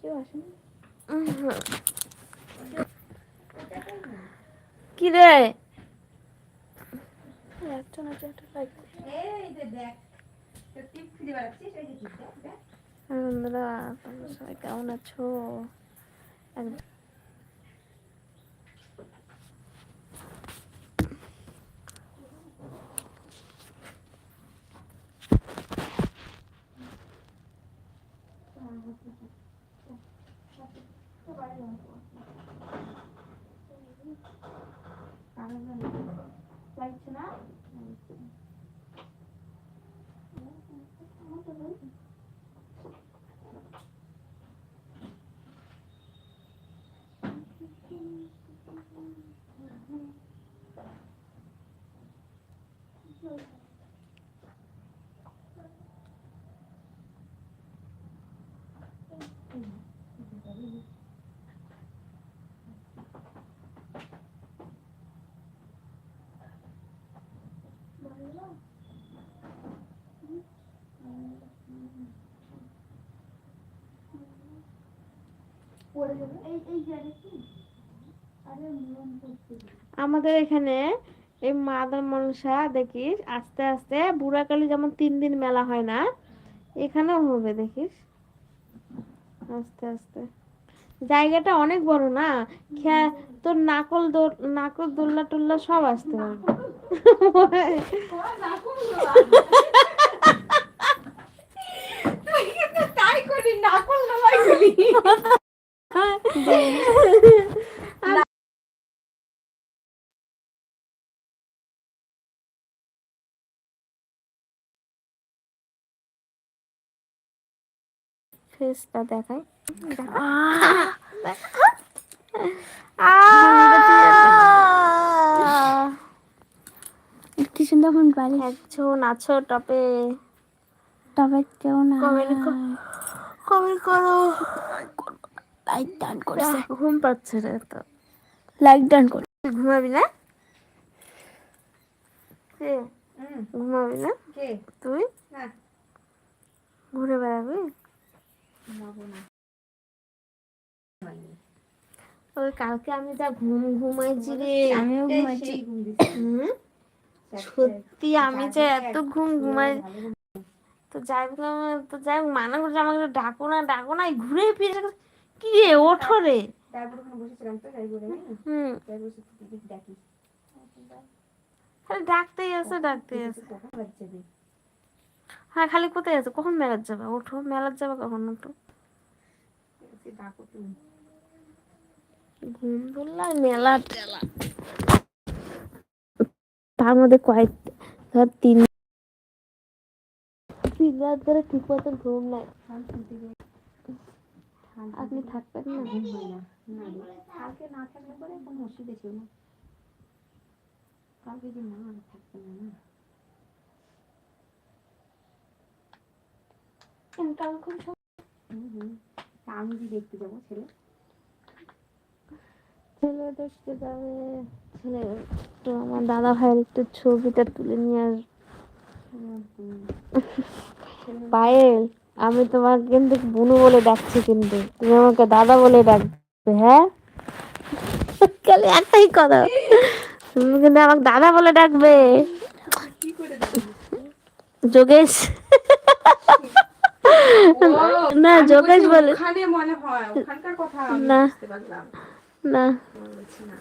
কেউ আসেনি? কি রে? একজন আছে একটা লাইক এই যে দেখ তোর টিপ খুঁজে বেড়াচ্ছিস এই যে দেখ দেখ। বন্ধুরা তোমরা সবাই কেমন আছো? এক- আমাদের এখানে এই মাদার মনসা দেখিস আস্তে আস্তে বুড়াকালী যেমন তিন দিন মেলা হয় না এখানেও হবে দেখিস। আস্তে আস্তে। জায়গাটা অনেক বড় না? খেয়া তোর নাকল দোল নাকল দোল্লা টোল্লা সব আসতে পারবে। তাই করি ফেসটা দেখাই। কি সুন্দর ফোন পারি একজন আছো টপে। তবে কেউ না কমেন্ট কমেন্ট করো। লাইক ডান করছে। ঘুম পাচ্ছে রে তো। লাইক ডান করে ঘুমাবি না? কে? ঘুমাবি না? কে? তুই না। ঘুরে বেড়াবি? ঘুমাবো না। ওই কালকে আমি যা ঘুম ঘুমাইছি রে আমিও এই ঘুমাচ্ছি সেই ঘুম দিচ্ছে। হুম? সত্যি আমি যে এত ঘুম ঘুমাই তো যাই তো যাই হোক, মানা করছে আমাকে ডাকো না ডাকো না ঘুরে ফিরে রে ওঠো বাচ্চা দিই হ্যাঁ খালি কোথায় আছে? কখন মেলার যাবে? ওঠো, মেলার যাবে কখন? ওঠো। ঘুম ধরলাম মেলা টেলা। তার মধ্যে কয়েক, ধর তিন তিন রাত ধরে ঠিক মতন ঘুম নাই। আপনি থাকবেন না? না। না কালকে না থাকলে পরে কোনো অসুবিধা ছিল না। কালকে যে না থাকবে না তা আমি যে দেখতে যাব ছেলে? ছেলে দেখতে যাবে। ছেলে তো আমার দাদা ভাইয়ের একটু ছবিটা তুলে নিয়ে। পায়েল। আমি তোমাকে কিন্তু বুনু বলে ডাকছি কিন্তু। তুমি আমাকে দাদা বলে ডাকবে হ্যাঁ? খালি একটাই কথা। তুমি কিন্তু আমাকে দাদা বলে ডাকবে। যোগেশ। না যোগেশ বলে ওখানে মনে হয় ওখানকার কথা আমি না। না আমি বলছি না।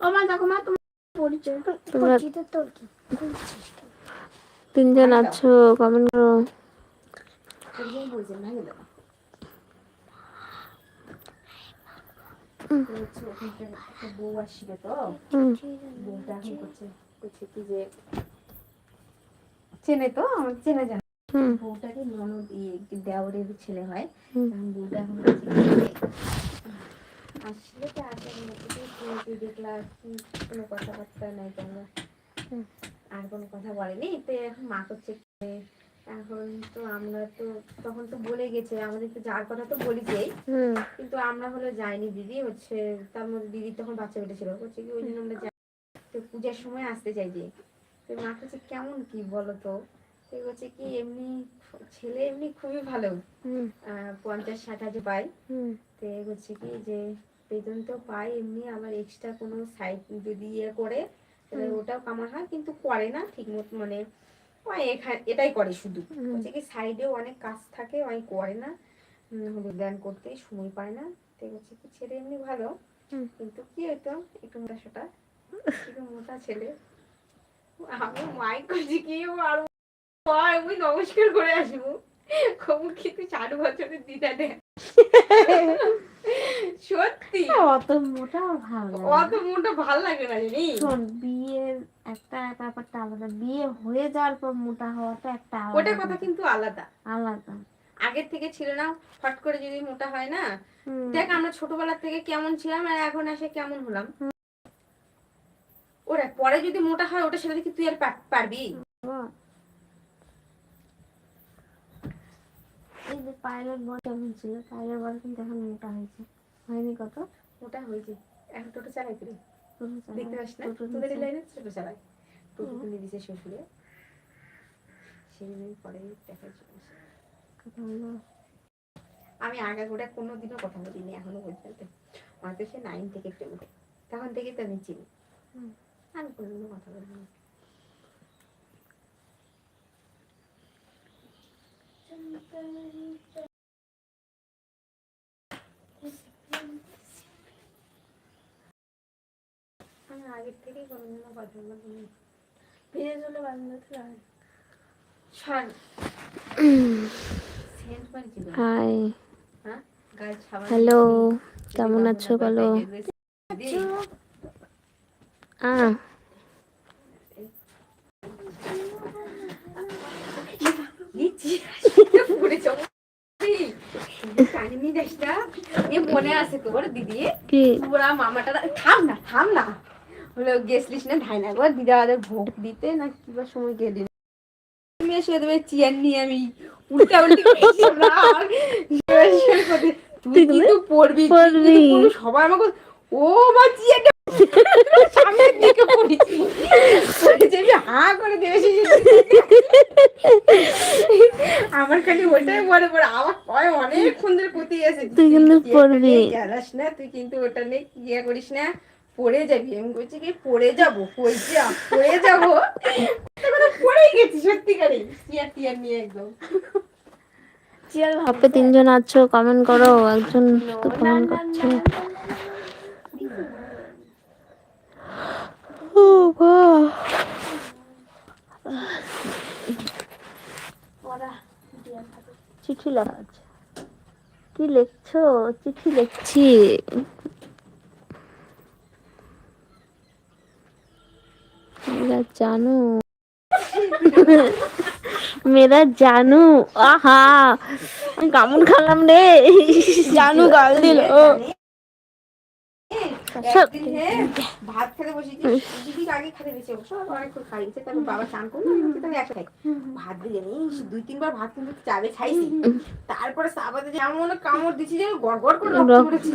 ও মা দেখো মা তোমার পরিচয়। পরিচিত তোর কি? তিনজন আছো কমেন্ট করো। বউ আসবে তো? বউটা করছে করছে কি যে চেনে তো আমার চেনে জানে বউটাকে ননদ ছেলে হয় বউটা এখন আসলে তো আগে কোনো কথাবার্তা নাই কেন। আর কোনো কথা বলেনি। তো এখন মা করছে এখন তো আমরা তো তখন তো বলে গেছে আমাদের তো যার কথা তো বলেছেই। হুম। কিন্তু আমরা হলো যাইনি দিদি হচ্ছে তার মধ্যে দিদি তখন বাচ্চা বেটে ছিল। হচ্ছে কি ওই জন্য আমরা যাই তো পূজার সময় আসতে চাই যে। তো মা কাছে কেমন কি বলো তো? হচ্ছে কি এমনি ছেলে এমনি খুবই ভালো। পঞ্চাশ ষাট হাজার পাই তো হচ্ছে কি যে বেতন তো পাই এমনি আবার এক্সট্রা কোনো সাইড যদি ইয়ে করে হুম। ওটাও কামার হয় কিন্তু করে না ঠিক মতো মানে এখানে এটাই করে শুধু। হচ্ছে কি সাইডেও অনেক কাজ থাকে ওই করে না। হলুদ দান করতে সময় পায় না। তো হচ্ছে কি ছেলে এমনি ভালো কিন্তু কি হইতো একটু মোটা সোটা একটু মোটা ছেলে। আমি মাইক করছি কি আর আমি নমস্কার করে আসব। কবু কি তুই চার বছরের দিদা দে সত্যি? অত মোটা ভালো অত মনটা ভালো লাগে না জানিস? শোন বিয়ের একটা ব্যাপারটা আলাদা। বিয়ে হয়ে যাওয়ার পর মোটা হওয়াটা একটা ওটা কথা কিন্তু আলাদা। আলাদা। আগের থেকে ছিল না ফট করে যদি মোটা হয় না। দেখ আমরা ছোটবেলা থেকে কেমন ছিলাম আর এখন এসে কেমন হলাম। ওরা পরে যদি মোটা হয় ওটা সেটা কি তুই আর পারবি। এই যে পায়েলের বর কেমন ছিল? পায়েলের বর কিন্তু এখন মোটা হয়েছে। হয়নি কত? মোটা হয়েছে এখন টোটো চালাই তুই। দেখতে পাস না? তোদের লাইনে টোটো চালাই টোটো কিনে দিছে শ্বশুরে। সেদিন পরে দেখা আমি আগা গোড়া কোনোদিনও কথা বলিনি এখনও পর্যন্ত। আমার তো সে নাইন থেকে প্রেম তখন থেকে তো আমি চিনি। আমি কোনোদিনও কথা বলিনি। আমি আগের থেকেই কোনোদিনও কথা বলিনি ভিজে চলে বান্ধব ছাড় হাই। হ্যাঁ? হ্যালো কেমন আছো বলো? এ মনে আছে তোর দিদি? মামাটা থাম না থাম না। গেছলিস না ধাই না একবার দিদা ওদের ভোগ দিতে না সময় গেলি। তুমি এসে দেবে চেয়ার নিয়ে আমি উল্টা উল্টি তুই কিন্তু পড়বি। সবাই আমাকে ও মা চেয়ারটা সামনের দিকে পড়েছি। পড়েছি হা করে দেবে আমার খালি ওটাই মনে পড়ে আমার কয় অনেকক্ষণ ধরে পুঁতি আছে। তুই কিন্তু পড়বি। না? তুই কিন্তু ওটা নিয়ে ইয়ে করিস না? পড়ে যাবি আমি বলছি কি পড়ে যাব কই যা পড়ে যাব পড়েই গেছি সত্যিকারে চেয়ার টিয়ার নিয়ে একদম তিনজন আছো কমেন্ট করো একজন তো কমেন্ট করছে ও চিঠি লেখা আছে কি লিখছো চিঠি লিখছি মেরা জানু মেরা জানু আহা কামড় খালাম রে জানু গাল দিল ভাত খেতে দিদি আগে খেতে বেশি অবশ্য অনেকক্ষণ খাইছে তারপর বাবা চান করল তাহলে একসাথে খাই। ভাত দিয়ে জানিস দুই তিনবার ভাত কিন্তু চাবে খাইছি। তারপরে সাবাতে যেমন কামড় দিছি যে গড়গড় করে রক্ত।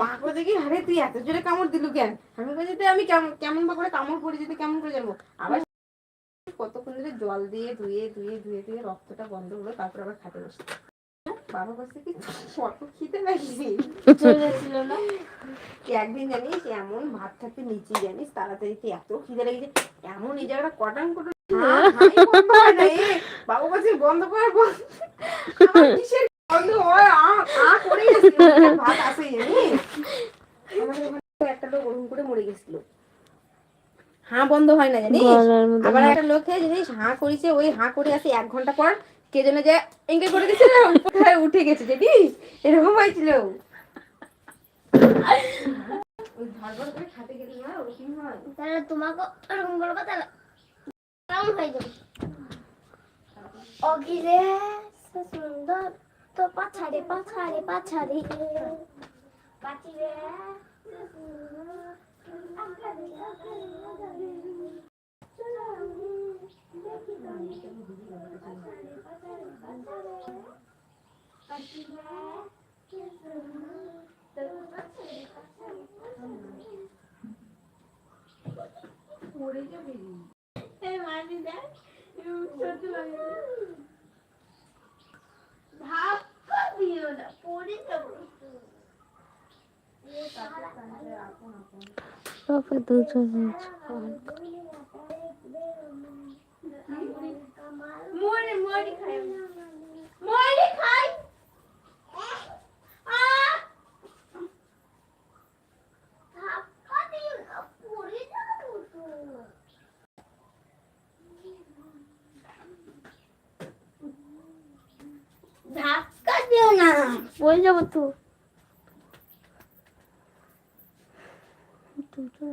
মা করে দেখি আরে তুই এত জোরে কামড় দিলু কেন? আমি বলছি "তে আমি কেমন বা করে কামড় পড়ে যেতে কেমন করে জানব? আবার কতক্ষণ ধরে জল দিয়ে ধুয়ে ধুয়ে ধুয়ে ধুয়ে রক্তটা বন্ধ হলো তারপর আবার খাতে বসে বাবা বলছে কি কত খিদে লাগিয়েছি চলেছিল না? একদিন জানিস এমন ভাত খাতে নিচে জানিস? এত খিদে লেগেছে। এমন এই জায়গাটা কটান কটান হাঁ, বন্ধ হয় না, এ, বাবু বন্ধ কর বন্ধ কিসের বন্ধ হয়? আ আ করে ভাত আসে জানিস? আমাদের ওখানে একটা লোক ওরকম করে মরে গেছিল। হাঁ বন্ধ হয় না জানিস? আবার একটা লোকে জিনিস হাঁ করেছে ওই হাঁ করে আসে এক ঘণ্টা পর কে যেন যে এঙ্গে করে কোথায় উঠে গেছে জানিস? এরকম হয়েছিল ওই ধরবর করে খাতে গেলে না ওরকম হয় তাহলে তোমাকে এরকম করব তাহলে কেমন হয়ে যাবে। অগিরে সুন্দর তো পাছাড়ে পাছাড়ে পাছাড়ে পাচিরে পড়ে যাবে মানি দেখ ধাক্কা দিও না পড়ে যাব বাবা দুজন। মরে মরে খাই মরে খাই আহ! ধাক্কা দিও না পড়ে যাব তো ধাক্কা দিও না। পড়ে যাব তো।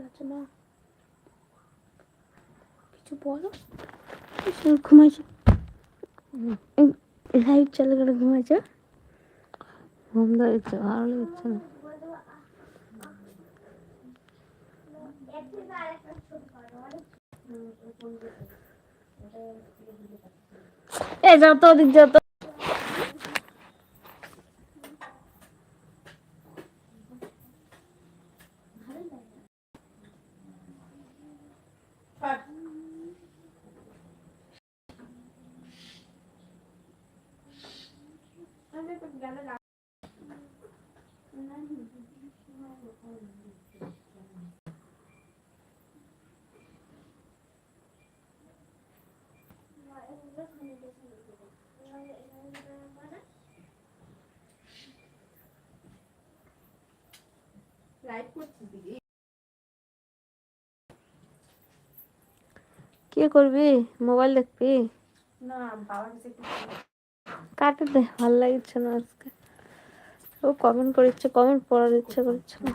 আছে না। কিছু বলো? কিছু লাইট চালু করে ঘুমাইছো। ঘুম ধরেছে ভালো লাগছে না। এ যাও তো ওদিক যাও তো লাইট করছিস দিদি কি করবি মোবাইল দেখবি না বাবার কাছে একটু কাটে দে ভালো লাগছে না আজকে। ও কমেন্ট করে করেছে কমেন্ট পড়ার ইচ্ছে করছে না।